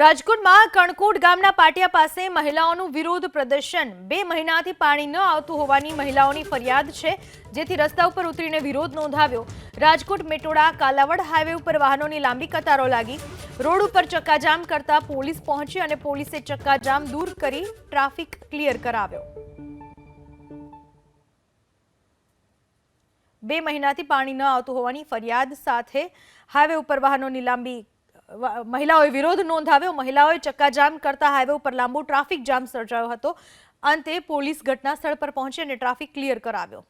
રાજકોટમાં કણકોટ ગામના પાટિયા પાસે મહિલાઓનું વિરોધ પ્રદર્શન. બે મહિનાથી પાણી ન આવતું હોવાની મહિલાઓની ફરિયાદ છે, જેથી રસ્તા ઉપર ઉતરીને વિરોધ નોંધાવ્યો. રાજકોટ મેટોડા, કાલાવડ હાઈવે ઉપર વાહનોની લાંબી કતારો લાગી. રોડ ઉપર ચક્કાજામ કરતા પોલીસ પહોંચી અને પોલીસે ચક્કાજામ દૂર કરી ટ્રાફિક ક્લિયર કરાવ્યો. બે મહિનાથી પાણી ન આવતું હોવાની ફરિયાદ સાથે હાઈવે ઉપર વાહનોની લાંબી મહિલાઓએ વિરોધ નોંધાવ્યો. મહિલાઓએ ચક્કાજામ કરતા હાઈવે ઉપર લાંબો ટ્રાફિક જામ સર્જાયો હતો. અંતે પોલીસ ઘટના સ્થળ પર પહોંચી અને ટ્રાફિક ક્લિયર કરાવ્યો.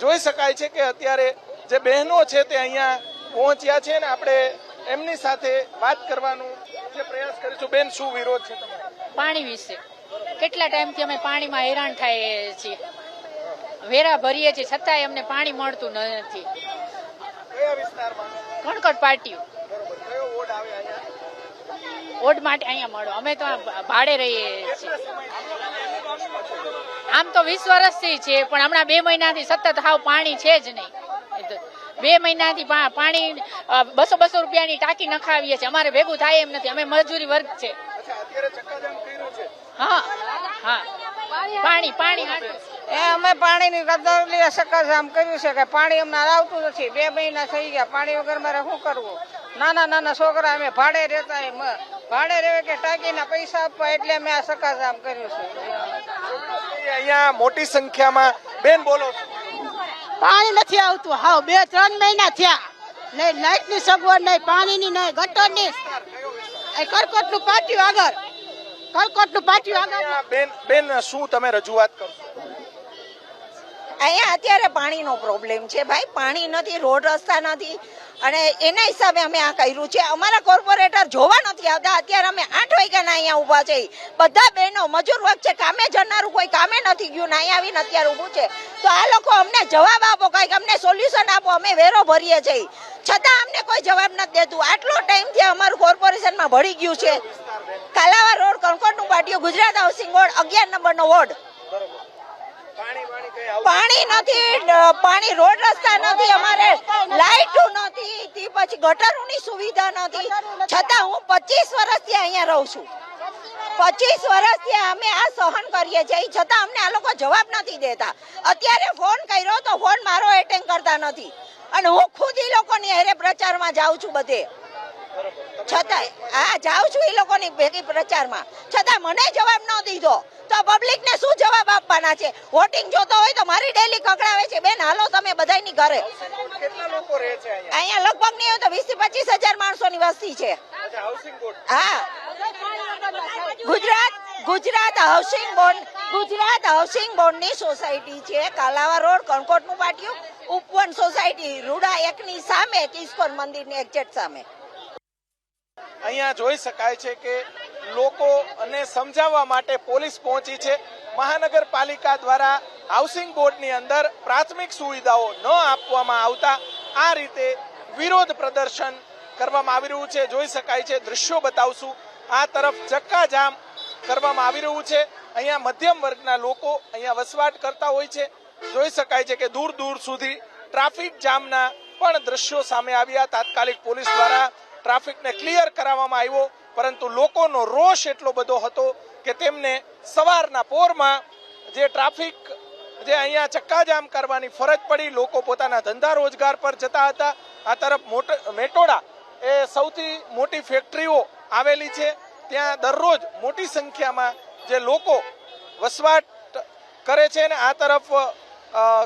જોઈ શકાય છે કે અત્યારે જે બહેનો છે તે અહીંયા પહોંચ્યા છે ને આપણે એમની સાથે વાત કરવાનો જે પ્રયાસ કરીશું. બેન શું વિરોધ છે તમારો? પાણી વિશે. કેટલા ટાઈમથી અમે પાણીમાં હેરાન થાય છીએ. વેરા ભરીએ છીએ. છતાંય અમને પાણી મળતું નથી. કયા વિસ્તારમાં? કણકટ પાટિયું. ઓડ માટે અહીંયા મળો. અમે તો ભાડે રહીએ આમ તો વીસ વર્ષથી છે, પણ હમણાં બે મહિનાથી સતત હાવ પાણી છે જ નહીં. બે મહિનાથી પાણી બસો બસો રૂપિયાની ટાંકી નખાવીએ છીએ. અમારે ભેગું થાય એમ નથી. અમે મજૂરી વર્ગ છે. હા હા. પાણી પાણી એ અમે પાણીની કદરલી સકાજામ કર્યું છે કે પાણી અમને આવતું નથી. બે મહિના થઈ ગયા. પાણી વગર મારે શું કરવું? નાના નાના છોકરા અમે ભાડે રહેતા એમ. ભાડે રહે કે ટાંકીના પૈસા આપવા એટલે અમે આ સકાજામ કર્યું છે. અહીંયા મોટી સંખ્યામાં બેન બોલો. પાણી નથી આવતું. હાવ બે ત્રણ મહિના થયા. નહીં લાઇટની સગવડ નહીં પાણીની નહીં ગટરની કરકોટનું પાટિયું આગળ. કરકોટનું પાટિયું આગળ. બેન બેન શું તમે રજૂઆત કરશો? અહીંયા અત્યારે પાણીનો પ્રોબ્લેમ છે ભાઈ. પાણી નથી, રોડ રસ્તા નથી. અને એના હિસાબે અમે આ કર્યું છે. અમારા કોર્પોરેટર જોવા નથી આવતા. અત્યારે અમે આઠ વાગ્યાના અહીંયા ઊભા છે. બધા બહેનો મજૂર વર્ગ છે. કામે જનારું કોઈ કામે નથી ગયું ને આવીને અત્યારે ઊભું છે. તો આ લોકો અમને જવાબ આપો, કંઈક અમને સોલ્યુશન આપો. અમે વેરો ભરીએ છીએ. છતાં અમને કોઈ જવાબ નથી દેતું. આટલો ટાઈમથી અમારું કોર્પોરેશનમાં ભળી ગયું છે. કાલાવા રોડ, કણકોટનું પાટિયું, ગુજરાત હાઉસિંગ બોર્ડ અગિયાર નંબરનો વોર્ડ. પાણી નથી પાણી રોડ રસ્તા નથી, અમારે લાઈટો નથી, તે પછી ગટરોની સુવિધા નથી. છતાં હું પચીસ વર્ષથી અહીંયા રહું છું. પચીસ વર્ષથી અમે આ સહન કરીએ છીએ. છતાં અમને આ લોકો જવાબ નથી દેતા. અત્યારે ફોન કર્યો તો ફોન મારો એટેન્ડ કરતા નથી. અને હું ખુદ એ લોકોની હેરે પ્રચારમાં જાઉં છું બધે. છતાંય હા જાઉં છું એ લોકોની ભેગી પ્રચારમાં. છતાં મને જવાબ ન દીધો. તો પબ્લિક ને શું જવાબ આપવાના છે? વોટિંગ જોતો હોય તો મારી ડેલી કકડાવે છે. બેન હાલો તમે બધાની ઘરે. અહીંયા? લગભગ નહીં હોય તો વીસથી પચીસ હજાર માણસોની વસ્તી છે. હા. Gujarat Gujarat housing board Gujarat housing બોર્ડની સોસાયટી છે. કાલાવા રોડ કણકોટનું પાટિયું ઉપવન સોસાયટી રૂડા એકની સામે કિસ્કોન મંદિરની એક્ઝેક્ટ સામે. અહીંયા જોઈ શકાય છે કે લોકો અને સમજાવવા માટે પોલીસ પહોંચી છે. મહાનગરપાલિકા દ્વારા હાઉસિંગ બોર્ડની અંદર પ્રાથમિક સુવિધાઓ ન આપવામાં આવતા આ રીતે વિરોધ પ્રદર્શન કરવામાં આવી રહ્યું છે. જોઈ શકાય છે દૃશ્યો બતાવશું. આ તરફ ચક્કાજામ કરવામાં આવી રહ્યું છે. અહીંયા મધ્યમ વર્ગના લોકો અહીંયા વસવાટ કરતા હોય છે. જોઈ શકાય છે કે દૂર દૂર સુધી ટ્રાફિક જામના પણ દ્રશ્યો સામે આવ્યા. તાત્કાલિક પોલીસ દ્વારા ટ્રાફિકને ક્લિયર કરાવવામાં આવ્યો, પરંતુ લોકોનો રોષ એટલો બધો હતો કે તેમને સવારના પોરમાં જે ટ્રાફિક, જે અહીંયા ચક્કાજામ કરવાની ફરજ પડી, લોકો પોતાના ધંધા રોજગાર પર જતા હતા. આ તરફ મોટ, મેટોડા એ સૌથી મોટી ફેક્ટરીઓ આવેલી છે. ત્યાં દરરોજ મોટી સંખ્યામાં જે લોકો વસવાટ કરે છે ને આ તરફ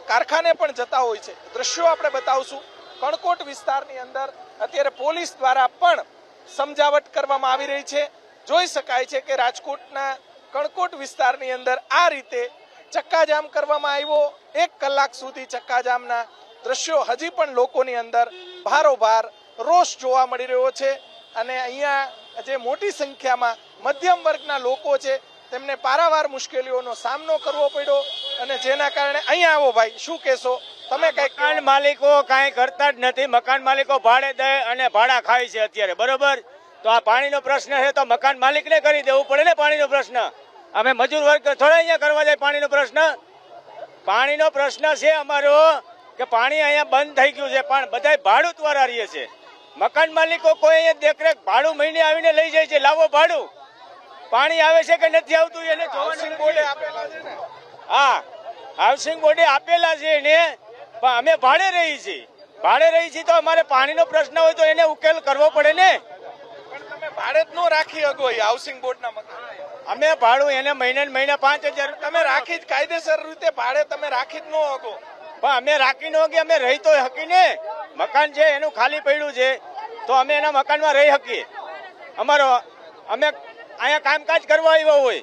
કારખાને પણ જતા હોય છે. દ્રશ્યો આપણે બતાવશું. કણકોટ વિસ્તારની અંદર અત્યારે પોલીસ દ્વારા પણ સમજાવટ કરવામાં આવી રહી છે. જોઈ શકાય છે કે રાજકોટના કણકોટ વિસ્તારની અંદર આ રીતે ચક્કાજામ કરવામાં આવ્યો. એક કલાક સુધી ચક્કાજામના દ્રશ્યો હજી પણ લોકોની અંદર ભારોભાર રોષ જોવા મળી રહ્યો છે અને અહીંયા જે મોટી સંખ્યામાં મધ્યમ વર્ગના લોકો છે તેમને પારાવાર મુશ્કેલીઓનો સામનો કરવો પડ્યો અને જેના કારણે અહીંયા આવો ભાઈ શું કહેશો? તમે કઈ મકાન માલિકો કાંઈ કરતા જ નથી. મકાન માલિકો ભાડે દે અને ભાડા ખાય છે અત્યારે. બરોબર? તો આ પાણીનો પ્રશ્ન છે તો મકાન માલિકને કરી દેવું પડે ને પાણીનો પ્રશ્ન? અમે મજૂર વર્ગ થોડા અહીંયા કરવા જાય પાણીનો પ્રશ્ન? પાણીનો પ્રશ્ન છે અમારો કે પાણી અહીંયા બંધ થઈ ગયું છે પણ બધા ભાડું દ્વારા રહીએ છે. મકાન માલિકો કોઈ અહીંયા દેખરેખ ભાડું મહિને આવીને લઈ જાય છે. લાવો ભાડું. પાણી આવે છે કે નથી આવતું એને જોવાનું બોર્ડે આપેલા છે ને? હા. હાઉસિંગ બોર્ડે આપેલા છે એને. પણ અમે ભાડે રહી છીએ. ભાડે રહી છીએ તો અમારે પાણીનો પ્રશ્ન હોય તો એને ઉકેલ કરવો પડે ને. પણ તમે ભાડે જ ન રાખી શકો હાઉસિંગ બોર્ડના મકાન અમે ભાડું એને મહિને મહિને પાંચ હજાર તમે રાખી જ કાયદેસર રીતે ભાડે તમે રાખી જ ન શકો. પણ અમે રાખી ન કે અમે રહી તો શકીને મકાન છે એનું ખાલી પડ્યું છે તો અમે એના મકાનમાં રહી શકીએ અમારો અમે અહીંયા કામકાજ કરવા આવ્યા હોય.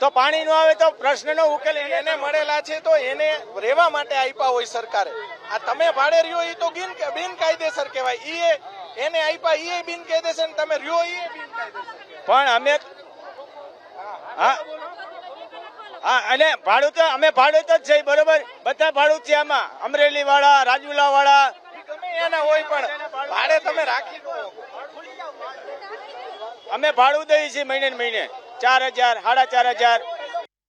તો પાણી ન આવે તો પ્રશ્નનો ઉકેલ એને મળેલા છે તો એને રહેવા માટે આપ્યા હોય સરકારે. આ તમે ભાડે રહ્યો એ તો બિન બિનકાયદેસર કહેવાય. ઈ એને આપ્યા એ બિનકાયદેસર તમે રહ્યો એ પણ અમે હા. હા અને ભાડું તો અમે ભાડું તો જ છે બરોબર? બધા ભાડું છે આમાં. અમરેલી વાળા રાજુલા વાળા એના હોય પણ ભાડે તમે રાખી દો. અમે ભાડું દઈએ છીએ મહિને મહિને. ચાર હજાર સાડા ચાર હજાર.